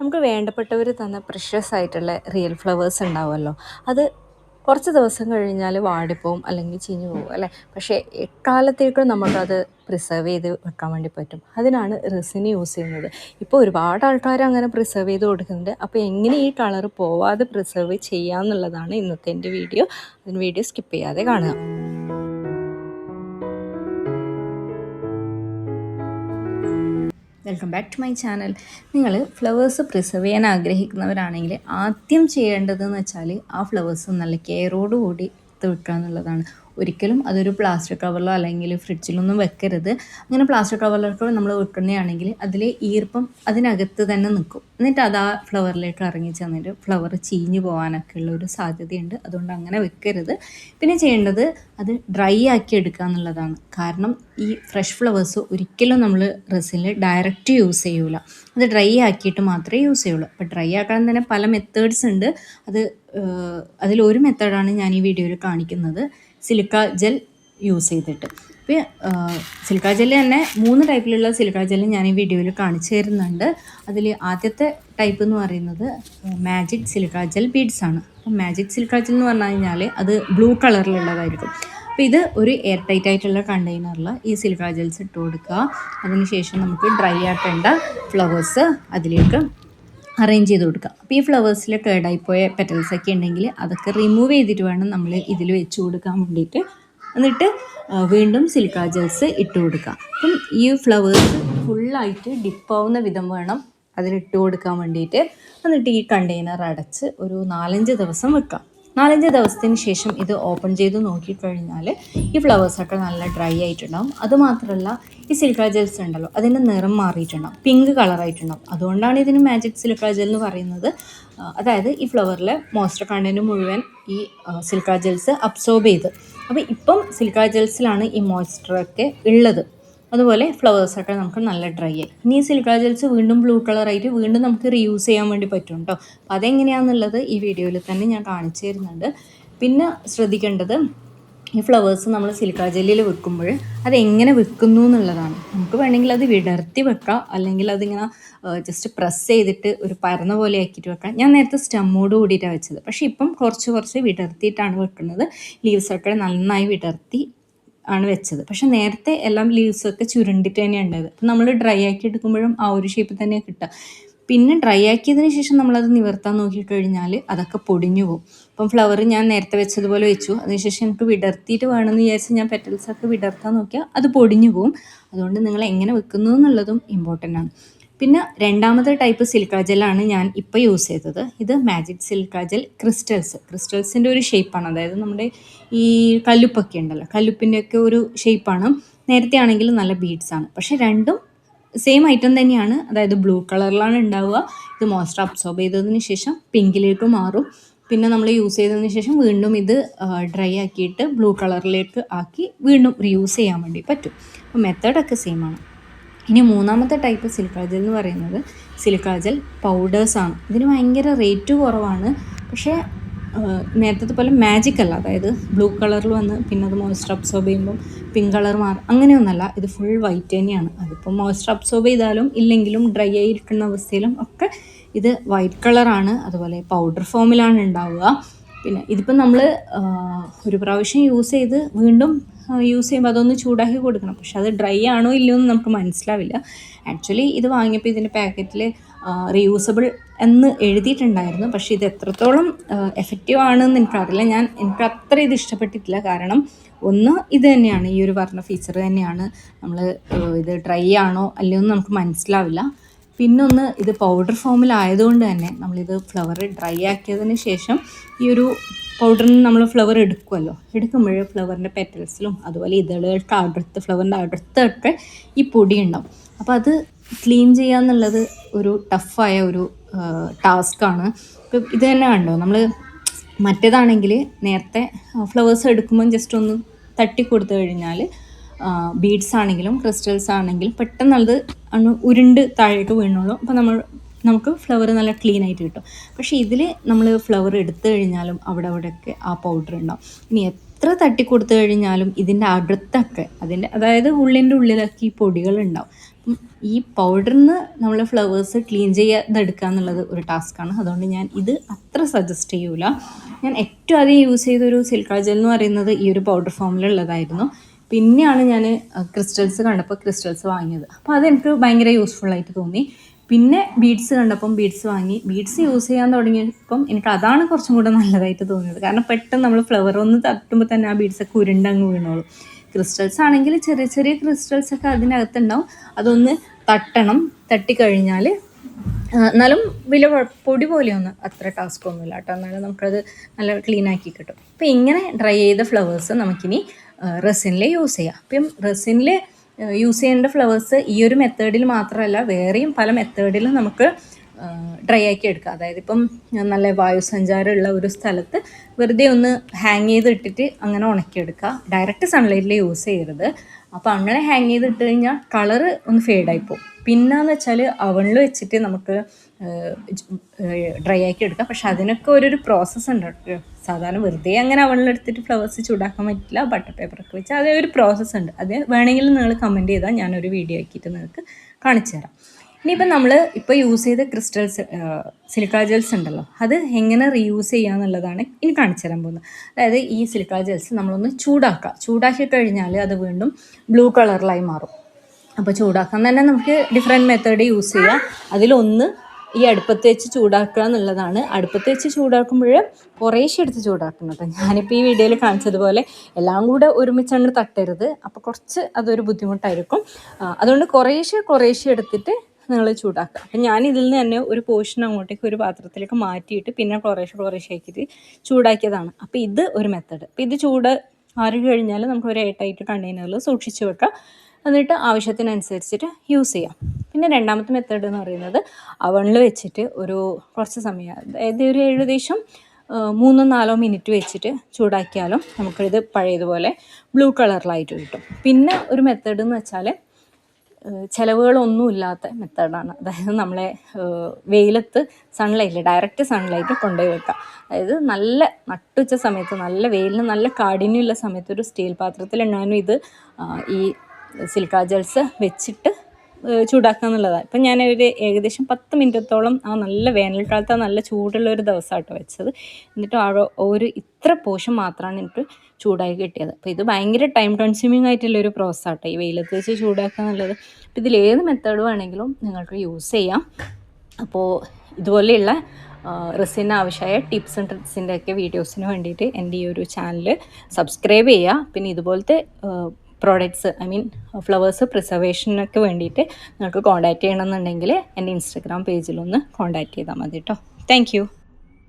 നമുക്ക് വേണ്ടപ്പെട്ടവർ തന്ന പ്രഷ്യസ് ആയിട്ടുള്ള റിയൽ ഫ്ലവേഴ്സ് ഉണ്ടാവുമല്ലോ. അത് കുറച്ച് ദിവസം കഴിഞ്ഞാൽ വാടിപ്പോവും അല്ലെങ്കിൽ ചീഞ്ഞു പോകും അല്ലേ? പക്ഷേ എക്കാലത്തേക്കും നമുക്കത് പ്രിസർവ് ചെയ്ത് വെക്കാൻ വേണ്ടി പറ്റും. അതിനാണ് റെസിൻ യൂസ് ചെയ്യുന്നത്. ഇപ്പോൾ ഒരുപാട് ആൾക്കാർ അങ്ങനെ പ്രിസർവ് ചെയ്ത് കൊടുക്കുന്നുണ്ട്. അപ്പോൾ എങ്ങനെ ഈ കളർ പോവാതെ പ്രിസർവ് ചെയ്യാമെന്നുള്ളതാണ് ഇന്നത്തെ എന്റെ വീഡിയോ അതിന് വീഡിയോ സ്കിപ്പ് ചെയ്യാതെ കാണുക. Welcome back to my channel നിങ്ങൾ ഫ്ലവേഴ്സ് പ്രിസർവ് ചെയ്യാൻ ആഗ്രഹിക്കുന്നവരാണെങ്കിൽ ആദ്യം ചെയ്യേണ്ടതെന്ന് വെച്ചാൽ ആ ഫ്ലവേഴ്സ് നല്ല കെയറോടുകൂടി എടുത്ത് വെക്കുക എന്നുള്ളതാണ് ഒരിക്കലും അതൊരു പ്ലാസ്റ്റിക് കവറിലോ അല്ലെങ്കിൽ ഫ്രിഡ്ജിലൊന്നും വെക്കരുത്. അങ്ങനെ പ്ലാസ്റ്റിക് കവറിലൊക്കെ നമ്മൾ വെക്കുന്നതാണെങ്കിൽ അതിലെ ഈർപ്പം അതിനകത്ത് തന്നെ നിൽക്കും എന്നിട്ട് അത് ആ ഫ്ലവറിലേക്ക് ഇറങ്ങി ചെന്നിട്ട് ഫ്ലവർ ചീഞ്ഞു പോകാനൊക്കെ ഉള്ള ഒരു സാധ്യതയുണ്ട്. അതുകൊണ്ട് അങ്ങനെ വെക്കരുത്. പിന്നെ ചെയ്യേണ്ടത് അത് ഡ്രൈ ആക്കി എടുക്കുക എന്നുള്ളതാണ്. കാരണം ഈ ഫ്രഷ് ഫ്ലവേഴ്സ് ഒരിക്കലും നമ്മൾ റെസിനിൽ ഡയറക്റ്റ് യൂസ് ചെയ്യൂല. അത് ഡ്രൈ ആക്കിയിട്ട് മാത്രമേ യൂസ് ചെയ്യുള്ളൂ. അപ്പോൾ ഡ്രൈ ആക്കാൻ തന്നെ പല മെത്തേഡ്സ് ഉണ്ട്. അത് അതിലൊരു മെത്തേഡാണ് ഞാൻ ഈ വീഡിയോയിൽ കാണിക്കുന്നത്. സിലിക്ക ജെൽ യൂസ് ചെയ്തിട്ട്. സിലിക്ക ജെല്ല് തന്നെ മൂന്ന് ടൈപ്പിലുള്ള സിലിക്ക ജെല്ല് ഞാൻ ഈ വീഡിയോയിൽ കാണിച്ചു തരുന്നുണ്ട്. അതിൽ ആദ്യത്തെ ടൈപ്പ് എന്ന് പറയുന്നത് മാജിക് സിലിക്ക ജെൽ ബീഡ്സ് ആണ്. അപ്പോൾ മാജിക് സിലിക്ക ജെൽ എന്ന് പറഞ്ഞു കഴിഞ്ഞാൽ അത് ബ്ലൂ കളറിലുള്ളതായിരിക്കും അപ്പോൾ ഇത് ഒരു എയർ ടൈറ്റ് ആയിട്ടുള്ള കണ്ടെയ്നറിൽ ഈ സിലിക്ക ജെൽസ് ഇട്ട് കൊടുക്കുക. അതിനുശേഷം നമുക്ക് ഡ്രൈ ആക്കേണ്ട ഫ്ലവേഴ്സ് അതിലേക്ക് അറേഞ്ച് ചെയ്ത് കൊടുക്കുക അപ്പോൾ ഈ ഫ്ലവേഴ്സിൽ കേടായിപ്പോയ പെറ്റൽസ് ഒക്കെ ഉണ്ടെങ്കിൽ അതൊക്കെ റിമൂവ് ചെയ്തിട്ട് വേണം നമ്മൾ ഇതിൽ വെച്ച് കൊടുക്കാൻ വേണ്ടിയിട്ട്. എന്നിട്ട് വീണ്ടും സിലിക്ക ജെൽസ് ഇട്ട് കൊടുക്കുക അപ്പം ഈ ഫ്ലവേഴ്സ് ഫുള്ളായിട്ട് ഡിപ്പാവുന്ന വിധം വേണം അതിലിട്ട് കൊടുക്കാൻ വേണ്ടിയിട്ട്. എന്നിട്ട് ഈ കണ്ടെയ്നർ അടച്ച് ഒരു നാലഞ്ച് ദിവസം വെക്കാം. നാലഞ്ച് ദിവസത്തിന് ശേഷം ഇത് ഓപ്പൺ ചെയ്ത് നോക്കിക്കഴിഞ്ഞാൽ ഈ ഫ്ലവേഴ്സൊക്കെ നല്ല ഡ്രൈ ആയിട്ടുണ്ടാവും. അതുമാത്രമല്ല ഈ സിലിക്ക ജെൽസ് ഉണ്ടല്ലോ അതിന്റെ നിറം മാറിയിട്ടുണ്ടാവും പിങ്ക് കളറായിട്ടുണ്ടാവും അതുകൊണ്ടാണ് ഇതിന് മാജിക് സിലിക്ക ജെൽ എന്ന് പറയുന്നത്. അതായത് ഈ ഫ്ലവറിലെ മോയ്സ്ചർ കണ്ടന്റ് മുഴുവൻ ഈ സിലിക്ക ജെൽസ് അബ്സോർബ് ചെയ്ത്. അപ്പോൾ ഇപ്പം സിലിക്ക ജെൽസിലാണ് ഈ മോയ്സ്ചറൊക്കെ ഉള്ളത്. അതുപോലെ ഫ്ലവേഴ്സൊക്കെ നമുക്ക് നല്ല ഡ്രൈ ആയി. ഇനി ഈ സിലിക്ക ജെൽസ് വീണ്ടും ബ്ലൂ കളറായിട്ട് വീണ്ടും നമുക്ക് റീയൂസ് ചെയ്യാൻ വേണ്ടി പറ്റും കേട്ടോ അപ്പോൾ അതെങ്ങനെയാണെന്നുള്ളത് ഈ വീഡിയോയിൽ തന്നെ ഞാൻ കാണിച്ചു തരുന്നുണ്ട്. പിന്നെ ശ്രദ്ധിക്കേണ്ടത് ഈ ഫ്ലവേഴ്സ് നമ്മൾ സിലിക്ക ജെല്ലിൽ വെക്കുമ്പോൾ അത് എങ്ങനെ വെക്കുന്നു എന്നുള്ളതാണ്. നമുക്ക് വേണമെങ്കിൽ അത് വിടർത്തി വെക്കാം. അല്ലെങ്കിൽ അതിങ്ങനെ ജസ്റ്റ് പ്രസ് ചെയ്തിട്ട് ഒരു പരന്ന പോലെ ആക്കിയിട്ട് വെക്കാം. ഞാൻ നേരത്തെ സ്റ്റമ്മോട് കൂടിയിട്ടാണ് വെച്ചത്. പക്ഷേ ഇപ്പം കുറച്ച് കുറച്ച് വിടർത്തിയിട്ടാണ് വെക്കുന്നത്. ലീവ്സൊക്കെ നന്നായി വിടർത്തി ആണ് വെച്ചത്. പക്ഷെ നേരത്തെ എല്ലാം ലീവ്സൊക്കെ ചുരുണ്ടിട്ട് തന്നെയാണ് ഉണ്ടായത്. നമ്മൾ ഡ്രൈ ആക്കി എടുക്കുമ്പോഴും ആ ഒരു ഷേപ്പിൽ തന്നെ കിട്ടുക. പിന്നെ ഡ്രൈ ആക്കിയതിന് ശേഷം നമ്മളത് നിവർത്താൻ നോക്കിക്കഴിഞ്ഞാൽ അതൊക്കെ പൊടിഞ്ഞു പോകും. അപ്പം ഫ്ലവർ ഞാൻ നേരത്തെ വെച്ചതുപോലെ വെച്ചു. അതിനുശേഷം എനിക്ക് വിടർത്തിയിട്ട് വേണമെന്ന് വിചാരിച്ച് ഞാൻ പെറ്റൽസൊക്കെ വിടർത്താൻ നോക്കിയാൽ അത് പൊടിഞ്ഞു പോകും. അതുകൊണ്ട് നിങ്ങൾ എങ്ങനെ വെക്കുന്നു എന്നുള്ളതും ഇമ്പോർട്ടന്റ് ആണ്. പിന്നെ രണ്ടാമത്തെ ടൈപ്പ് സിൽക്കാ ജെല്ലാണ് ഞാൻ ഇപ്പോൾ യൂസ് ചെയ്തത്. ഇത് മാജിക് സിൽക്കാ ജെൽ ക്രിസ്റ്റൽസ് ക്രിസ്റ്റൽസിന്റെ ഒരു ഷേപ്പാണ് അതായത് നമ്മുടെ ഈ കല്ലുപ്പൊക്കെ ഉണ്ടല്ലോ. കല്ലുപ്പിന്റെയൊക്കെ ഒരു ഷേപ്പാണ് നേരത്തെ ആണെങ്കിൽ നല്ല ബീഡ്സ് ആണ്. പക്ഷേ രണ്ടും സെയിം ഐറ്റം തന്നെയാണ്. അതായത് ബ്ലൂ കളറിലാണ് ഉണ്ടാവുക. ഇത് മോസ്റ്റർ അബ്സോർബ് ചെയ്തതിന് ശേഷം പിങ്കിലേക്ക് മാറും. പിന്നെ നമ്മൾ യൂസ് ചെയ്തതിന് ശേഷം വീണ്ടും ഇത് ഡ്രൈ ആക്കിയിട്ട് ബ്ലൂ കളറിലേക്ക് ആക്കി വീണ്ടും റീയൂസ് ചെയ്യാൻ വേണ്ടി പറ്റും. അപ്പോൾ മെത്തേഡൊക്കെ സെയിം ആണ്. ഇനി മൂന്നാമത്തെ ടൈപ്പ് സിലിക്കാജൽ എന്ന് പറയുന്നത് സിലിക്കാജൽ പൗഡേഴ്സാണ് ഇതിന് ഭയങ്കര റേറ്റ് കുറവാണ്. പക്ഷേ നേരത്തെ പോലെ മാജിക് അല്ല. അതായത് ബ്ലൂ കളറിൽ വന്ന് പിന്നെ അത് മോയ്സ്ചർ അബ്സോർബ് ചെയ്യുമ്പം പിങ്ക് കളർ മാറും അങ്ങനെയൊന്നല്ല. ഇത് ഫുൾ വൈറ്റ് തന്നെയാണ്. അതിപ്പോൾ മോയ്സ്ചർ അബ്സോർബ് ചെയ്താലും ഇല്ലെങ്കിലും ഡ്രൈ ആയിരിക്കുന്ന അവസ്ഥയിലും ഒക്കെ ഇത് വൈറ്റ് കളറാണ് അതുപോലെ പൗഡർ ഫോമിലാണ് ഉണ്ടാവുക. പിന്നെ ഇതിപ്പോൾ നമ്മൾ ഒരു പ്രാവശ്യം യൂസ് ചെയ്ത് വീണ്ടും യൂസ് ചെയ്യുമ്പോൾ അതൊന്ന് ചൂടാക്കി കൊടുക്കണം. പക്ഷെ അത് ഡ്രൈ ആണോ ഇല്ലയോ എന്ന് നമുക്ക് മനസ്സിലാവില്ല. ആക്ച്വലി ഇത് വാങ്ങിയപ്പോൾ ഇതിന്റെ പാക്കറ്റിൽ റീയൂസബിൾ എന്ന് എഴുതിയിട്ടുണ്ടായിരുന്നു. പക്ഷേ ഇത് എത്രത്തോളം എഫക്റ്റീവ് ആണെന്ന് എനിക്കറിയില്ല ഞാൻ എനിക്ക് അത്ര ഇത് ഇഷ്ടപ്പെട്ടിട്ടില്ല. കാരണം ഒന്ന് ഇത് തന്നെയാണ്. ഈ ഒരു പറഞ്ഞ ഫീച്ചർ തന്നെയാണ്. നമ്മൾ ഇത് ഡ്രൈ ആണോ അല്ലയോ എന്ന് നമുക്ക് മനസ്സിലാവില്ല. പിന്നൊന്ന് ഇത് പൗഡർ ഫോമിലായതുകൊണ്ട് തന്നെ നമ്മളിത് ഫ്ലവർ ഡ്രൈ ആക്കിയതിന് ശേഷം ഈ ഒരു പൗഡറിന് നമ്മൾ ഫ്ലവർ എടുക്കുമല്ലോ എടുക്കുമ്പോൾ ഫ്ലവറിന്റെ പെറ്റൽസിലും അതുപോലെ ഇതളുകൾക്ക് അടുത്ത് ഫ്ലവറിന്റെ അടുത്തൊക്കെ ഈ പൊടി ഉണ്ടാവും. അപ്പോൾ അത് ക്ലീൻ ചെയ്യുക എന്നുള്ളത് ഒരു ടഫായ ഒരു ടാസ്ക്കാണ്. ഇപ്പം ഇത് തന്നെ കണ്ടോ? നമ്മൾ മറ്റേതാണെങ്കിൽ നേരത്തെ ഫ്ലവേഴ്സ് എടുക്കുമ്പം ജസ്റ്റ് ഒന്ന് തട്ടി കൊടുത്തു കഴിഞ്ഞാൽ ബീഡ്സ് ആണെങ്കിലും ക്രിസ്റ്റൽസ് ആണെങ്കിലും പെട്ടെന്ന് അത് ഉരുണ്ട് താഴോട്ട് വീണുള്ളൂ അപ്പോൾ നമ്മൾ നമുക്ക് ഫ്ലവർ നല്ല ക്ലീൻ ആയിട്ട് കിട്ടും. പക്ഷേ ഇതിൽ നമ്മൾ ഫ്ലവർ എടുത്തു കഴിഞ്ഞാലും അവിടെ അവിടെയൊക്കെ ആ പൗഡർ ഉണ്ടാവും. ഇനി എത്ര തട്ടി കൊടുത്തു കഴിഞ്ഞാലും ഇതിന്റെ അടുത്തൊക്കെ അതിന്റെ അതായത് ഉള്ളിന്റെ ഉള്ളിലൊക്കെ ഈ പൊടികളുണ്ടാവും ഈ പൗഡറിന്ന് നമ്മൾ ഫ്ലവേഴ്സ് ക്ലീൻ ചെയ്യാതെടുക്കുക എന്നുള്ളത് ഒരു ടാസ്ക്കാണ് അതുകൊണ്ട് ഞാൻ ഇത് അത്ര സജസ്റ്റ് ചെയ്യൂല. ഞാൻ ഏറ്റവും ആദ്യം യൂസ് ചെയ്തൊരു സിൽക്ക ജെൽ എന്ന് പറയുന്നത് ഈ ഒരു പൗഡർ ഫോമിലുള്ളതായിരുന്നു പിന്നെയാണ് ഞാൻ ക്രിസ്റ്റൽസ് കണ്ടപ്പോൾ ക്രിസ്റ്റൽസ് വാങ്ങിയത്. അപ്പോൾ അതെനിക്ക് ഭയങ്കര യൂസ്ഫുൾ ആയിട്ട് തോന്നി. പിന്നെ ബീഡ്സ് കണ്ടപ്പം ബീഡ്സ് വാങ്ങി. ബീഡ്സ് യൂസ് ചെയ്യാൻ തുടങ്ങിയപ്പം എനിക്ക് അതാണ് കുറച്ചും കൂടെ നല്ലതായിട്ട് തോന്നിയത്. കാരണം പെട്ടെന്ന് നമ്മൾ ഫ്ലവർ ഒന്ന് തട്ടുമ്പോൾ തന്നെ ആ ബീഡ്സൊക്കെ ഉരുണ്ടങ്ങ് വീണോളും. ക്രിസ്റ്റൽസ് ആണെങ്കിൽ ചെറിയ ചെറിയ ക്രിസ്റ്റൽസ് ഒക്കെ അതിനകത്തുണ്ടാവും. അതൊന്ന് തട്ടണം. തട്ടിക്കഴിഞ്ഞാൽ എന്നാലും കുഴ- പൊടി പോലെയൊന്നും അത്ര ടാസ്ക് ഒന്നുമില്ല കേട്ടോ. എന്നാലും നമുക്കത് നല്ല ക്ലീൻ ആക്കി കിട്ടും. അപ്പോൾ ഇങ്ങനെ ഡ്രൈ ചെയ്ത ഫ്ലവേഴ്സ് നമുക്കിനി റെസിനിൽ യൂസ് ചെയ്യാം. അപ്പം റെസിനിൽ യൂസ് ചെയ്യേണ്ട ഫ്ലവേഴ്സ് ഈ ഒരു മെത്തേഡിൽ മാത്രമല്ല വേറെയും പല മെത്തേഡിലും നമുക്ക് ഡ്രൈ ആക്കി എടുക്കുക അതായത് ഇപ്പം നല്ല വായുസഞ്ചാരമുള്ള ഒരു സ്ഥലത്ത് വെറുതെ ഒന്ന് ഹാങ് ചെയ്ത് ഇട്ടിട്ട് അങ്ങനെ ഉണക്കിയെടുക്കുക. ഡയറക്റ്റ് സൺലൈറ്റിൽ യൂസ് ചെയ്യരുത്. അപ്പോൾ അങ്ങനെ ഹാങ് ചെയ്ത് ഇട്ട് കഴിഞ്ഞാൽ കളറ് ഒന്ന് ഫെയ്ഡായി പോകും. പിന്നെന്ന് വെച്ചാൽ അവണിൽ വെച്ചിട്ട് നമുക്ക് ഡ്രൈ ആക്കി എടുക്കാം. പക്ഷെ അതിനൊക്കെ ഒരു പ്രോസസ്സ് ഉണ്ട്. സാധാരണ വെറുതെ അങ്ങനെ അവണിലെടുത്തിട്ട് ഫ്ലവേഴ്സ് ചൂടാക്കാൻ പറ്റില്ല. ബട്ടർ പേപ്പറൊക്കെ വെച്ച് അതേ ഒരു പ്രോസസ്സ് ഉണ്ട്. അത് വേണമെങ്കിൽ നിങ്ങൾ കമന്റ് ചെയ്താൽ ഞാനൊരു വീഡിയോ ആക്കിയിട്ട് നിങ്ങൾക്ക് കാണിച്ചു തരാം. ഇനിയിപ്പോൾ നമ്മൾ ഇപ്പോൾ യൂസ് ചെയ്ത ക്രിസ്റ്റൽസ് സിലിക്ക ജെൽസ് ഉണ്ടല്ലോ അത് എങ്ങനെ റീയൂസ് ചെയ്യുക എന്നുള്ളതാണ് ഇനി കാണിച്ചു തരാൻ പോകുന്നത്. അതായത് ഈ സിലിക്ക ജെൽസ് നമ്മളൊന്ന് ചൂടാക്കുക ചൂടാക്കി കഴിഞ്ഞാൽ അത് വീണ്ടും ബ്ലൂ കളറിലായി മാറും. അപ്പോൾ ചൂടാക്കാൻ തന്നെ നമുക്ക് ഡിഫറെന്റ് മെത്തേഡ് യൂസ് ചെയ്യാം. അതിലൊന്ന് ഈ അടുപ്പത്ത് വെച്ച് ചൂടാക്കുക എന്നുള്ളതാണ്. അടുപ്പത്ത് വെച്ച് ചൂടാക്കുമ്പോൾ കുറേശ്ശെ എടുത്ത് ചൂടാക്കണം കേട്ടോ. ഞാനിപ്പോൾ ഈ വീഡിയോയിൽ കാണിച്ചതുപോലെ എല്ലാം കൂടെ ഒരുമിച്ചങ്ങ് തട്ടരുത്. അപ്പോൾ കുറച്ച് അതൊരു ബുദ്ധിമുട്ടായിരിക്കും. അതുകൊണ്ട് കുറേശ്ശെ കുറേശ്ശെ എടുത്തിട്ട് നിങ്ങൾ ചൂടാക്കുക. അപ്പം ഞാൻ ഇതിൽ നിന്ന് തന്നെ ഒരു പോർഷൻ അങ്ങോട്ടേക്ക് ഒരു പാത്രത്തിലേക്ക് മാറ്റിയിട്ട് പിന്നെ കുറേശ്ശെ കുറേശ്ശെ ആക്കിയിട്ട് ചൂടാക്കിയതാണ്. അപ്പോൾ ഇത് ഒരു മെത്തേഡ് അപ്പോൾ ഇത് ചൂട് ആറി കഴിഞ്ഞാൽ നമുക്ക് ഒരു എയർടൈറ്റ് കണ്ടെയ്നറിൽ സൂക്ഷിച്ച് വെക്കാം എന്നിട്ട് ആവശ്യത്തിനനുസരിച്ചിട്ട് യൂസ് ചെയ്യാം. പിന്നെ രണ്ടാമത്തെ മെത്തേഡ് എന്ന് പറയുന്നത് അവണിൽ വെച്ചിട്ട് ഒരു കുറച്ച് സമയം അതായത് ഒരു ഏകദേശം മൂന്നോ നാലോ മിനിറ്റ് വെച്ചിട്ട് ചൂടാക്കിയാലും നമുക്കിത് പഴയതുപോലെ ബ്ലൂ കളറിലായിട്ട് കിട്ടും. പിന്നെ ഒരു മെത്തേഡ് എന്ന് വെച്ചാൽ ചിലവുകളൊന്നുമില്ലാത്ത മെത്തേഡാണ്. അതായത് നമ്മളെ വെയിലത്ത് സൺലൈറ്റിൽ ഡയറക്റ്റ് സൺലൈറ്റ് കൊണ്ടുപോയി വെക്കാം അതായത് നല്ല നട്ടുച്ച സമയത്ത് നല്ല വെയിലിന് നല്ല കാഠിന്യമുള്ള സമയത്ത് ഒരു സ്റ്റീൽ പാത്രത്തിൽ പാത്രത്തിലുണ്ടായിരുന്നു ഇത് ഈ സിൽക്ക ജെൽസ് വെച്ചിട്ട് ചൂടാക്കുക എന്നുള്ളതാണ്. ഇപ്പം ഞാൻ ഒരു ഏകദേശം പത്ത് മിനിറ്റത്തോളം ആ നല്ല വേനൽക്കാലത്ത് നല്ല ചൂടുള്ള ഒരു ദിവസമായിട്ട് വെച്ചത്. എന്നിട്ട് ആ ഒരു ഇത്ര പോഷൻ മാത്രമാണ് എനിക്ക് ചൂടായി കിട്ടിയത്. അപ്പോൾ ഇത് ഭയങ്കര ടൈം കൺസ്യൂമിങ് ആയിട്ടുള്ള ഒരു പ്രോസസ്സാണ് ഈ വെയിലത്ത് വെച്ച് ചൂടാക്കുക എന്നുള്ളത്. അപ്പോൾ ഇതിലേത് മെത്തേഡ് വേണമെങ്കിലും നിങ്ങൾക്ക് യൂസ് ചെയ്യാം. അപ്പോൾ ഇതുപോലെയുള്ള റെസിന് ആവശ്യമായ ടിപ്സ് ആൻഡ് ട്രിക്സിന്റെ ഒക്കെ വീഡിയോസിന് വേണ്ടിയിട്ട് എന്റെ ഈ ഒരു ചാനൽ സബ്സ്ക്രൈബ് ചെയ്യുക. പിന്നെ ഇതുപോലത്തെ പ്രോഡക്ട്സ് ഐ മീൻ ഫ്ലവേഴ്സ് പ്രിസർവേഷനൊക്കെ വേണ്ടിയിട്ട് നിങ്ങൾക്ക് കോൺടാക്റ്റ് ചെയ്യണമെന്നുണ്ടെങ്കിൽ എന്റെ ഇൻസ്റ്റഗ്രാം പേജിലൊന്ന് കോൺടാക്റ്റ് ചെയ്താൽ മതി കേട്ടോ താങ്ക്